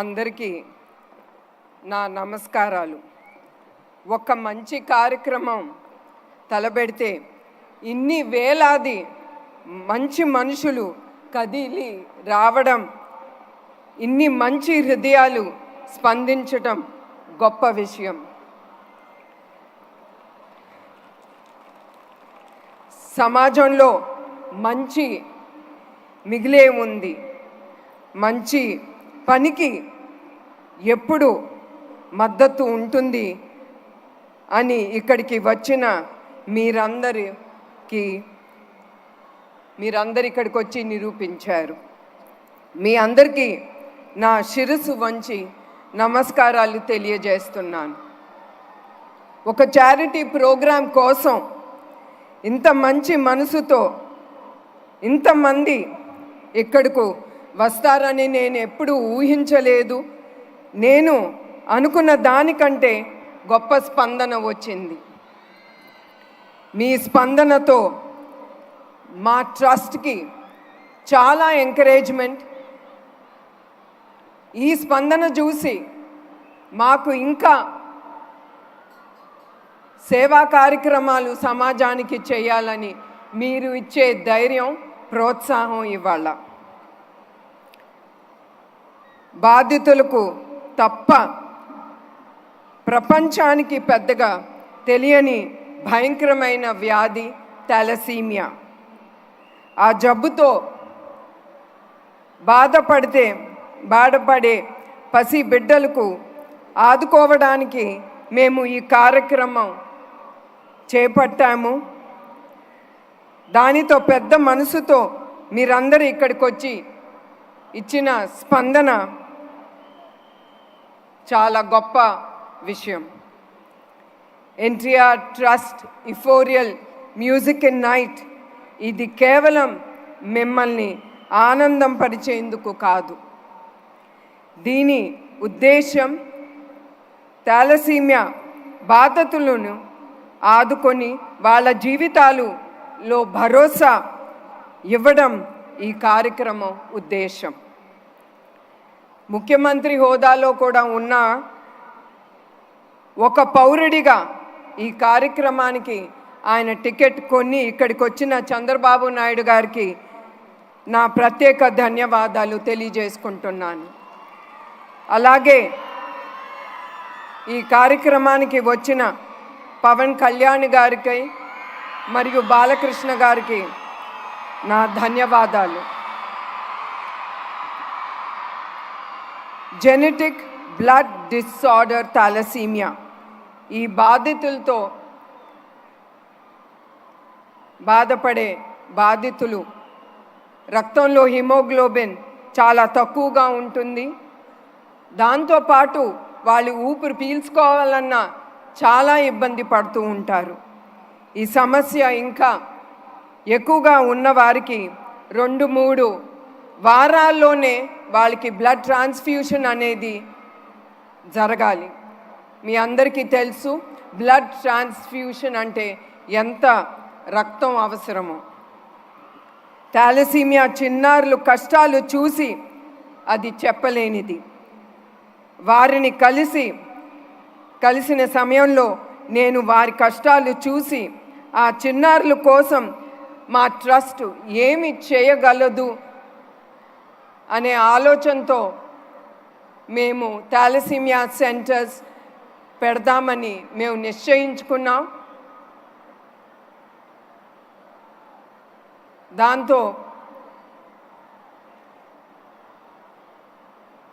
అందరికీ నా నమస్కారాలు. ఒక మంచి కార్యక్రమం తలబెడితే ఇన్ని వేలాది మంచి మనుషులు కదిలి రావడం ఇన్ని మంచి హృదయాలు స్పందించటం గొప్ప విషయం. సమాజంలో మంచి మిగిలే ఉంది. మంచి పనికి ఎప్పుడు మద్దతు ఉంటుంది అని ఇక్కడికి వచ్చిన మీరందరికి మీరందరు ఇక్కడికి వచ్చి నిరూపించారు. మీ అందరికీ నా శిరస్సు వంచి నమస్కారాలు తెలియజేస్తున్నాను. ఒక చారిటీ ప్రోగ్రాం కోసం ఇంత మంచి మనసుతో ఇంతమంది ఇక్కడకు వస్తారని నేను ఎప్పుడూ ఊహించలేదు. నేను అనుకున్న దానికంటే గొప్ప స్పందన వచ్చింది. మీ స్పందనతో మా ట్రస్ట్కి చాలా ఎంకరేజ్మెంట్. ఈ స్పందన చూసి మాకు ఇంకా సేవా కార్యక్రమాలు సమాజానికి చేయాలని మీరు ఇచ్చే ధైర్యం ప్రోత్సాహం ఇవ్వాలా. బాధితులకు తప్ప ప్రపంచానికి పెద్దగా తెలియని భయంకరమైన వ్యాధి థాలసీమియా ఆ జబ్బుతో బాధపడితే బాధపడే పసి బిడ్డలకు ఆదుకోవడానికి మేము ఈ కార్యక్రమం చేపట్టాము. దానితో పెద్ద మనసుతో మీరందరూ ఇక్కడికి వచ్చి ఇచ్చిన స్పందన చాలా గొప్ప విషయం. NTR trust euphoria music in night ఇది కేవలం మిమ్మల్ని ఆనందం పరిచేందుకు కాదు. దీని ఉద్దేశం థాలసీమియా బాధతులను ఆదుకొని వాళ్ళ జీవితాలులో భరోసా ఇవ్వడం ఈ కార్యక్రమం ఉద్దేశం ముఖ్యమంత్రి హోదాలో కూడా ఉన్న ఒక పౌరుడిగా ఈ కార్యక్రమానికి ఆయన టికెట్ కొన్ని ఇక్కడికి వచ్చిన చంద్రబాబు నాయుడు గారికి నా ప్రత్యేక ధన్యవాదాలు తెలియజేసుకుంటున్నాను. అలాగే ఈ కార్యక్రమానికి వచ్చిన పవన్ కళ్యాణ్ గారికి మరియు బాలకృష్ణ గారికి నా ధన్యవాదాలు. జెనెటిక్ బ్లడ్ డిసార్డర్ థాలసీమియా ఈ బాధితులతో బాధపడే బాధితులు రక్తంలో హిమోగ్లోబిన్ చాలా తక్కువగా ఉంటుంది. దాంతోపాటు వాళ్ళు ఊపిరి పీల్చుకోవాలన్నా చాలా ఇబ్బంది పడుతూ ఉంటారు. ఈ సమస్య ఇంకా ఎక్కువగా ఉన్నవారికి రెండు మూడు వారాల్లోనే వాళ్ళకి బ్లడ్ ట్రాన్స్ఫ్యూషన్ అనేది జరగాలి. మీ అందరికీ తెలుసు బ్లడ్ ట్రాన్స్ఫ్యూషన్ అంటే ఎంత రక్తం అవసరమో. థాలసీమియా చిన్నారులు కష్టాలు చూసి అది చెప్పలేనిది. వారిని కలిసి కలిసిన సమయంలో నేను వారి కష్టాలు చూసి ఆ చిన్నారుల కోసం మా ట్రస్ట్ ఏమి చేయగలదు అనే ఆలోచనతో మేము థాలసీమియా సెంటర్స్ పెడదామని మేము నిశ్చయించుకున్నాం. దాంతో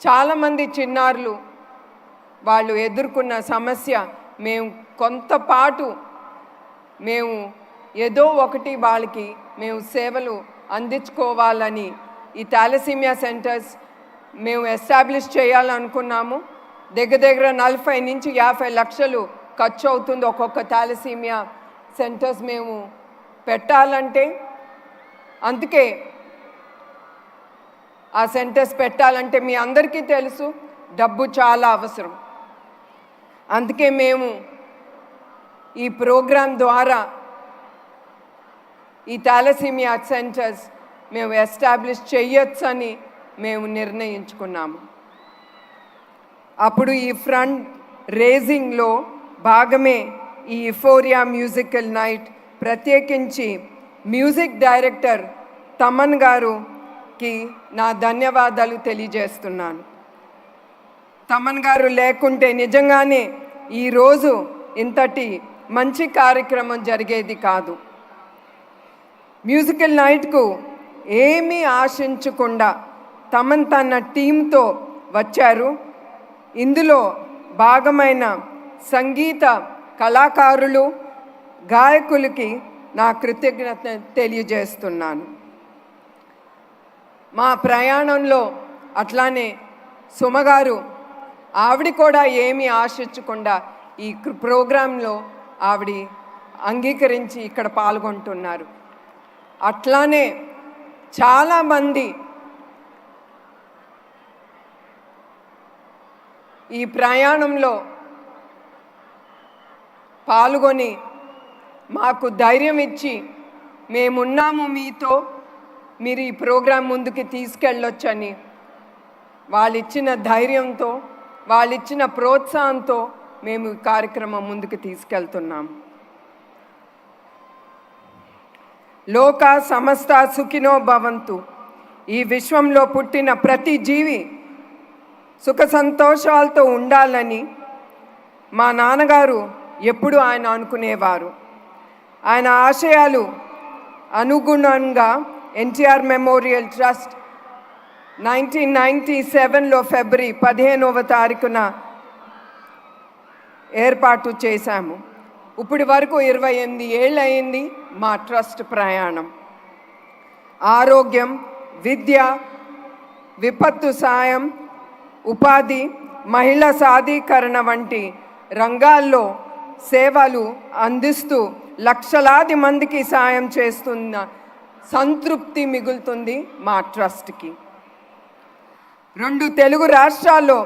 చాలామంది చిన్నారులు వాళ్ళు ఎదుర్కొన్న సమస్య మేము కొంతపాటు మేము ఏదో ఒకటి వాళ్ళకి మేము సేవలు అందించుకోవాలని ఈ థాలసీమియా సెంటర్స్ మేము ఎస్టాబ్లిష్ చేయాలనుకున్నాము. దగ్గర దగ్గర నలభై నుంచి యాభై లక్షలు ఖర్చు అవుతుంది ఒక్కొక్క థాలసీమియా సెంటర్స్ మేము పెట్టాలంటే. అందుకే ఆ సెంటర్స్ పెట్టాలంటే మీ అందరికీ తెలుసు డబ్బు చాలా అవసరం. అందుకే మేము ఈ ప్రోగ్రాం ద్వారా ఈ థాలసీమియా సెంటర్స్ మేము ఎస్టాబ్లిష్ చేయొచ్చని మేము నిర్ణయించుకున్నాము. అప్పుడు ఈ ఫ్రంట్ రేజింగ్లో భాగమే ఈ ఇఫోరియా మ్యూజికల్ నైట్. ప్రత్యేకించి మ్యూజిక్ డైరెక్టర్ తమన్ గారుకి నా ధన్యవాదాలు తెలియజేస్తున్నాను. తమన్ గారు లేకుంటే నిజంగానే ఈరోజు ఇంతటి మంచి కార్యక్రమం జరిగేది కాదు. మ్యూజికల్ నైట్కు ఏమీ ఆశించకుండా తమను తన టీంతో వచ్చారు. ఇందులో భాగమైన సంగీత కళాకారులు గాయకులకి నా కృతజ్ఞత తెలియజేస్తున్నాను. మా ప్రయాణంలో అట్లానే సుమగారు ఆవిడ కూడా ఏమీ ఆశించకుండా ఈ ప్రోగ్రాంలో ఆవిడ అంగీకరించి ఇక్కడ పాల్గొంటున్నారు. అట్లానే చాలామంది ఈ ప్రయాణంలో పాల్గొని మాకు ధైర్యం ఇచ్చి మేమున్నాము మీతో మీరు ఈ ప్రోగ్రాం ముందుకు తీసుకెళ్ళొచ్చని వాళ్ళిచ్చిన ధైర్యంతో వాళ్ళిచ్చిన ప్రోత్సాహంతో మేము ఈ కార్యక్రమం ముందుకు తీసుకెళ్తున్నాము లోక సమస్త సుఖినో భవంతు. ఈ విశ్వంలో పుట్టిన ప్రతి జీవి సుఖ సంతోషాలతో ఉండాలని మా నాన్నగారు ఎప్పుడు ఆయన అనుకునేవారు. ఆయన ఆశయాలు అనుగుణంగా NTR memorial trust nineteen ninety సెవెన్లో ఫిబ్రవరి పదిహేనవ తారీఖున ఏర్పాటు చేశాము. ఇప్పటి వరకు ఇరవై ఎనిమిది ఏళ్ళు అయింది మా ట్రస్ట్ ప్రయాణం. ఆరోగ్యం విద్య విపత్తు సాయం ఉపాధి మహిళా సాధీకరణ వంటి రంగాల్లో సేవలు అందిస్తూ లక్షలాది మందికి సాయం చేస్తున్న సంతృప్తి మిగులుతుంది మా ట్రస్ట్కి. రెండు తెలుగు రాష్ట్రాల్లో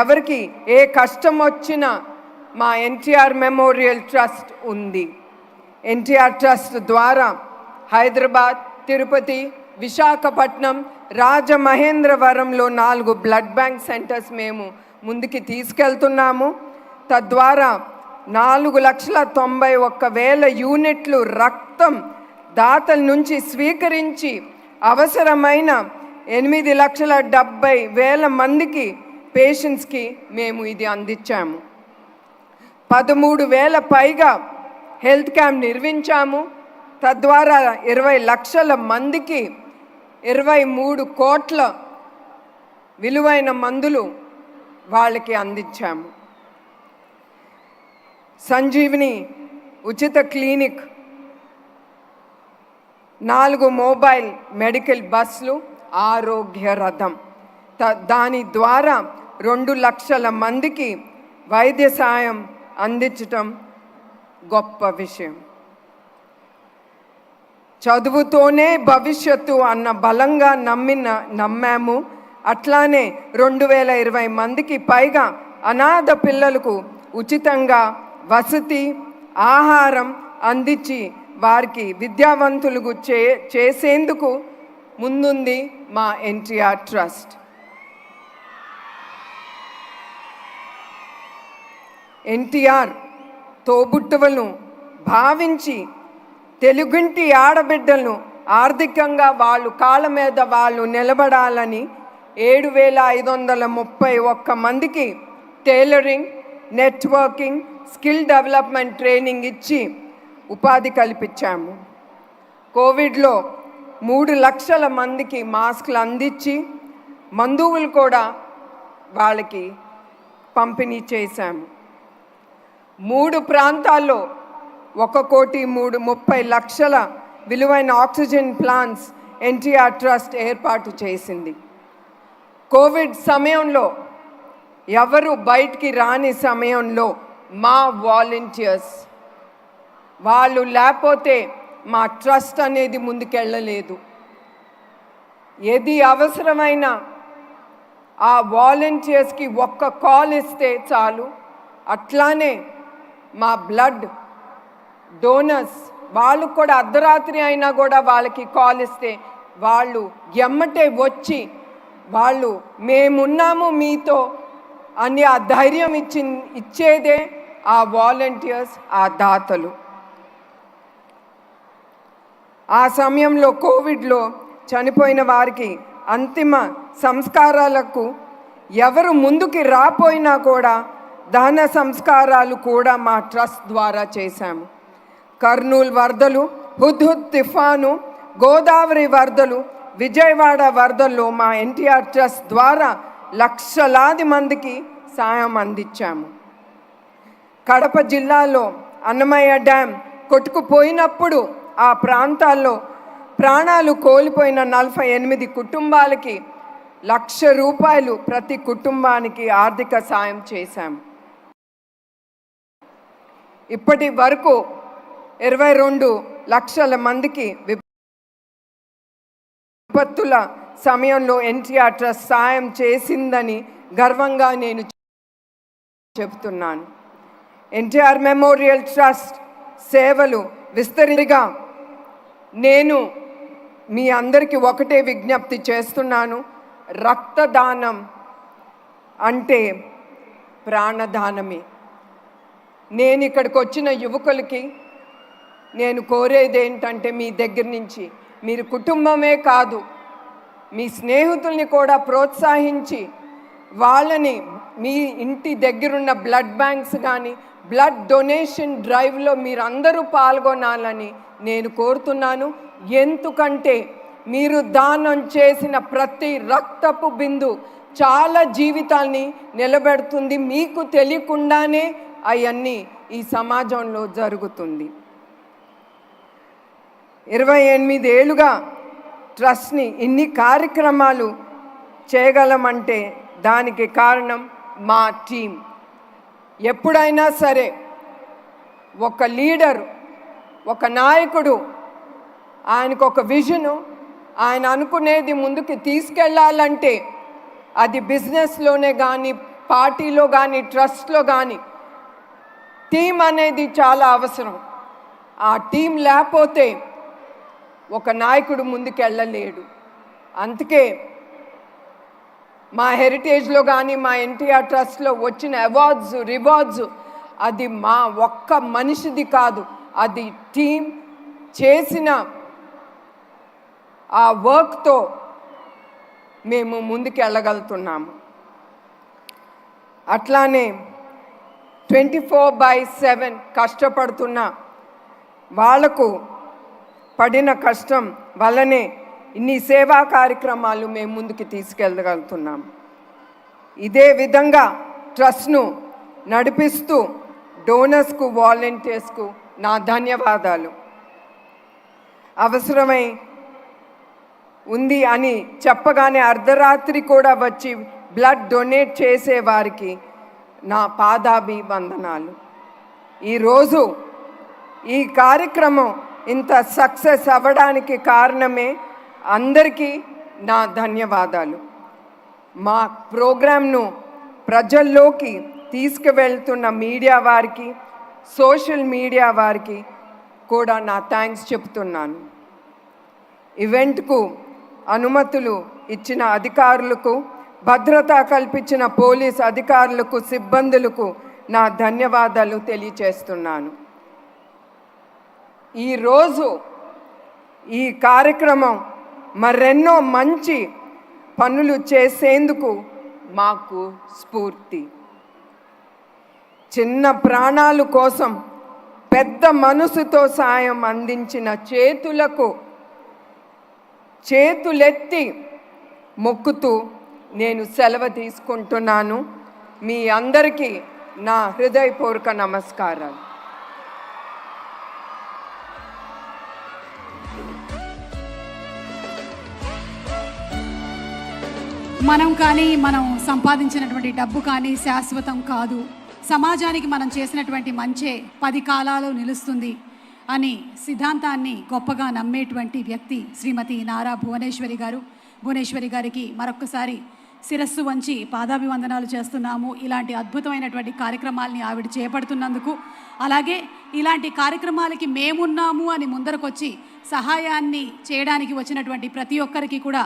ఎవరికి ఏ కష్టం వచ్చినా మా ఎన్టీఆర్ మెమోరియల్ ట్రస్ట్ ఉంది. ఎన్టీఆర్ ట్రస్ట్ ద్వారా హైదరాబాద్ తిరుపతి విశాఖపట్నం రాజమహేంద్రవరంలో నాలుగు బ్లడ్ బ్యాంక్ సెంటర్స్ మేము ముందుకి తీసుకెళ్తున్నాము. తద్వారా నాలుగు లక్షల తొంభై ఒక్క వేల యూనిట్లు రక్తం దాతల నుంచి స్వీకరించి అవసరమైన ఎనిమిది లక్షల డెబ్బై వేల మందికి పేషెంట్స్కి మేము ఇది అందించాము. పదమూడు వేల పైగా హెల్త్ క్యాంప్ నిర్మించాము. తద్వారా ఇరవై లక్షల మందికి ఇరవై మూడు కోట్ల విలువైన మందులు వాళ్ళకి అందించాము. సంజీవిని ఉచిత క్లినిక్ నాలుగు మొబైల్ మెడికల్ బస్సులు ఆరోగ్య రథం. త- దాని ద్వారా రెండు లక్షల మందికి వైద్య సాయం అందించటం గొప్ప విషయం. చదువుతోనే భవిష్యత్తు అన్న బలంగా నమ్మిన నమ్మాము. అట్లానే రెండు వేల ఇరవై మందికి పైగా అనాథ పిల్లలకు ఉచితంగా వసతి ఆహారం అందించి వారికి విద్యావంతులకు చే చేసేందుకు ముందుంది మా ఎన్టీఆర్ ట్రస్ట్. ఎన్టీఆర్ తోబుట్టువలను భావించి తెలుగుంటి ఆడబిడ్డలను ఆర్థికంగా వాళ్ళు కాళ్ళ మీద వాళ్ళు నిలబడాలని ఏడు వేల ఐదు వందల ముప్పై ఒక్క మందికి tailoring networking skill development training ఇచ్చి ఉపాధి కల్పించాము. కోవిడ్లో మూడు లక్షల మందికి మాస్కులు అందించి మందువులు కూడా వాళ్ళకి పంపిణీ చేశాము. మూడు ప్రాంతాల్లో ఒక కోటి మూడు ముప్పై లక్షల విలువైన ఆక్సిజన్ ప్లాంట్స్ ఎన్టీఆర్ ట్రస్ట్ ఏర్పాటు చేసింది. కోవిడ్ సమయంలో ఎవరు బయటికి రాని సమయంలో మా వాలంటీర్స్ వాళ్ళు లేకపోతే మా ట్రస్ట్ అనేది ముందుకెళ్ళలేదు. ఏది అవసరమైన ఆ వాలంటీర్స్కి ఒక్క కాల్ ఇస్తే చాలు. అట్లానే మా బ్లడ్ డోనర్స్ వాళ్ళు కూడా అర్ధరాత్రి అయినా కూడా వాళ్ళకి కాల్ ఇస్తే వాళ్ళు ఎమ్మటే వచ్చి వాళ్ళు మేమున్నాము మీతో అని ఆ ధైర్యం ఇచ్చి ఇచ్చేదే ఆ వాలంటీర్స్ ఆ దాతలు. ఆ సమయంలో కోవిడ్లో చనిపోయిన వారికి అంతిమ సంస్కారాలకు ఎవరు ముందుకి రాపోయినా కూడా దహన సంస్కారాలు కూడా మా ట్రస్ట్ ద్వారా చేశాము. కర్నూలు వరదలు హుద్హుద్ తుఫాను గోదావరి వరదలు విజయవాడ వరదల్లో మా ఎన్టీఆర్ ట్రస్ట్ ద్వారా లక్షలాది మందికి సాయం అందించాము. కడప జిల్లాలో అన్నమయ్య డ్యామ్ కొట్టుకుపోయినప్పుడు ఆ ప్రాంతాల్లో ప్రాణాలు కోల్పోయిన నలభై ఎనిమిది కుటుంబాలకి లక్ష రూపాయలు ప్రతి కుటుంబానికి ఆర్థిక సాయం చేశాము. ఇప్పటి వరకు ఇరవై రెండు లక్షల మందికి విపత్తుల సమయంలో ఎన్టీఆర్ ట్రస్ట్ సాయం చేసిందని గర్వంగా నేను చెబుతున్నాను ఎన్టీఆర్ మెమోరియల్ ట్రస్ట్ సేవలు విస్తరిగా నేను మీ అందరికీ ఒకటే విజ్ఞప్తి చేస్తున్నాను. రక్తదానం అంటే ప్రాణదానమే. నేను ఇక్కడికి వచ్చిన యువకులకి నేను కోరేది ఏంటంటే మీ దగ్గర నుంచి మీరు కుటుంబమే కాదు మీ స్నేహితుల్ని కూడా ప్రోత్సహించి వాళ్ళని మీ ఇంటి దగ్గరున్న బ్లడ్ బ్యాంక్స్ కానీ బ్లడ్ డొనేషన్ డ్రైవ్లో మీరందరూ పాల్గొనాలని నేను కోరుతున్నాను. ఎందుకంటే మీరు దానం చేసిన ప్రతి రక్తపు బిందు చాలా జీవితాల్ని నిలబెడుతుంది. మీకు తెలియకుండానే అవన్నీ ఈ సమాజంలో జరుగుతుంది. ఇరవై ఎనిమిది ఏళ్ళుగా ట్రస్ట్ని ఇన్ని కార్యక్రమాలు చేయగలమంటే దానికి కారణం మా టీం. ఎప్పుడైనా సరే ఒక లీడర్ ఒక నాయకుడు ఆయనకు ఒక విజను ఆయన అనుకునేది ముందుకు తీసుకెళ్ళాలంటే అది బిజినెస్లోనే కానీ పార్టీలో కానీ ట్రస్ట్లో కానీ టీం అనేది చాలా అవసరం. ఆ టీం లేకపోతే ఒక నాయకుడు ముందుకెళ్ళలేడు. అందుకే మా హెరిటేజ్లో కానీ మా ఎన్టీఆర్ ట్రస్ట్లో వచ్చిన అవార్డ్స్ రివార్డ్స్ అది మా ఒక్క మనిషిది కాదు. అది టీం చేసిన ఆ వర్క్తో మేము ముందుకు వెళ్ళగలుగుతున్నాము అట్లానే ట్వంటీ ఫోర్ బై సెవెన్ కష్టపడుతున్న వాళ్ళకు పడిన కష్టం వల్లనే ఇన్ని సేవా కార్యక్రమాలు మేము ముందుకు తీసుకెళ్ళగలుగుతున్నాం ఇదే విధంగా ట్రస్ట్ను నడిపిస్తూ డోనర్స్కు వాలంటీర్స్కు నా ధన్యవాదాలు. అవసరమై ఉంది అని చెప్పగానే అర్ధరాత్రి కూడా వచ్చి బ్లడ్ డొనేట్ చేసే వారికి నా పాదాభి వందనాలు ఈరోజు ఈ కార్యక్రమం ఇంత సక్సెస్ అవ్వడానికి కారణమే అందరికీ నా ధన్యవాదాలు. మా ప్రోగ్రామ్ను ప్రజల్లోకి తీసుకువెళ్తున్న మీడియా వారికి సోషల్ మీడియా వారికి కూడా నా థ్యాంక్స్ చెప్తున్నాను. ఈవెంట్కు అనుమతులు ఇచ్చిన అధికారులకు భద్రత కల్పించిన పోలీస్ అధికారులకు సిబ్బందులకు నా ధన్యవాదాలు తెలియచేస్తున్నాను. ఈరోజు ఈ కార్యక్రమం మరెన్నో మంచి పనులు చేసేందుకు మాకు స్ఫూర్తి. చిన్న ప్రాణాలు కోసం పెద్ద మనసుతో సాయం అందించిన చేతులకు చేతులెత్తి మొక్కుతూ నేను సెలవు తీసుకుంటున్నాను. మీ అందరికీ నా హృదయపూర్వక నమస్కారాలు. మనం కానీ మనం సంపాదించినటువంటి డబ్బు కానీ శాశ్వతం కాదు. సమాజానికి మనం చేసినటువంటి మంచే పది కాలాలు నిలుస్తుంది అని సిద్ధాంతాన్ని గొప్పగా నమ్మేటువంటి వ్యక్తి శ్రీమతి నారా భువనేశ్వరి గారు. భువనేశ్వరి గారికి మరొక్కసారి శిరస్సు వంచి పాదాభివందనాలు చేస్తున్నాము. ఇలాంటి అద్భుతమైనటువంటి కార్యక్రమాల్ని ఆవిడ చేపడుతున్నందుకు. అలాగే ఇలాంటి కార్యక్రమాలకి మేమున్నాము అని ముందరకొచ్చి సహాయాన్ని చేయడానికి వచ్చినటువంటి ప్రతి ఒక్కరికి కూడా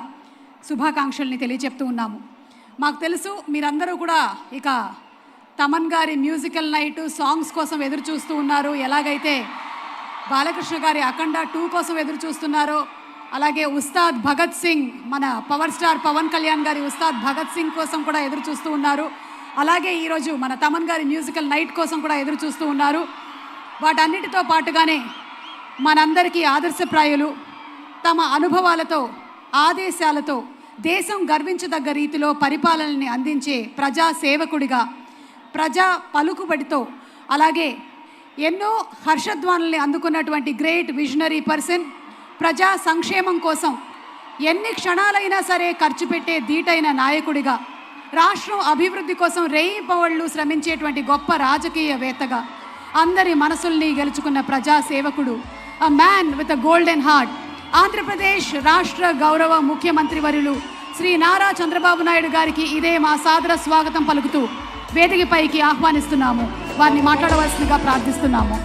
శుభాకాంక్షల్ని తెలియచెప్తూ ఉన్నాము. మాకు తెలుసు మీరందరూ కూడా ఇక తమన్ గారి మ్యూజికల్ నైట్ సాంగ్స్ కోసం ఎదురు చూస్తూ ఉన్నారు. ఎలాగైతే బాలకృష్ణ గారి అఖండ టూ కోసం ఎదురు చూస్తున్నారో అలాగే ఉస్తాద్ భగత్ సింగ్ మన పవర్ స్టార్ పవన్ కళ్యాణ్ గారి ఉస్తాద్ భగత్ సింగ్ కోసం కూడా ఎదురు చూస్తూ ఉన్నారు. అలాగే ఈరోజు మన తమన్ గారి మ్యూజికల్ నైట్ కోసం కూడా ఎదురు చూస్తూ ఉన్నారు. వాటన్నిటితో పాటుగానే మనందరికీ ఆదర్శప్రాయులు తమ అనుభవాలతో ఆదేశాలతో దేశం గర్వించదగ్గ రీతిలో పరిపాలనని అందించే ప్రజా సేవకుడిగా ప్రజా పలుకుబడితో అలాగే ఎన్నో హర్షధ్వానుల్ని అందుకున్నటువంటి గ్రేట్ విజనరీ పర్సన్ ప్రజా సంక్షేమం కోసం ఎన్ని క్షణాలైనా సరే ఖర్చు పెట్టే ధీటైన నాయకుడిగా రాష్ట్రం అభివృద్ధి కోసం రేయి పవళ్ళు శ్రమించేటువంటి గొప్ప రాజకీయవేత్తగా అందరి మనసుల్ని గెలుచుకున్న ప్రజా సేవకుడు a man with a golden heart Andhra Pradesh రాష్ట్ర గౌరవ ముఖ్యమంత్రి వరులు శ్రీ నారా చంద్రబాబు నాయుడు గారికి ఇదే మా సాదర స్వాగతం పలుకుతూ వేదికపైకి ఆహ్వానిస్తున్నాము. వారిని మాట్లాడవలసిందిగా ప్రార్థిస్తున్నాము.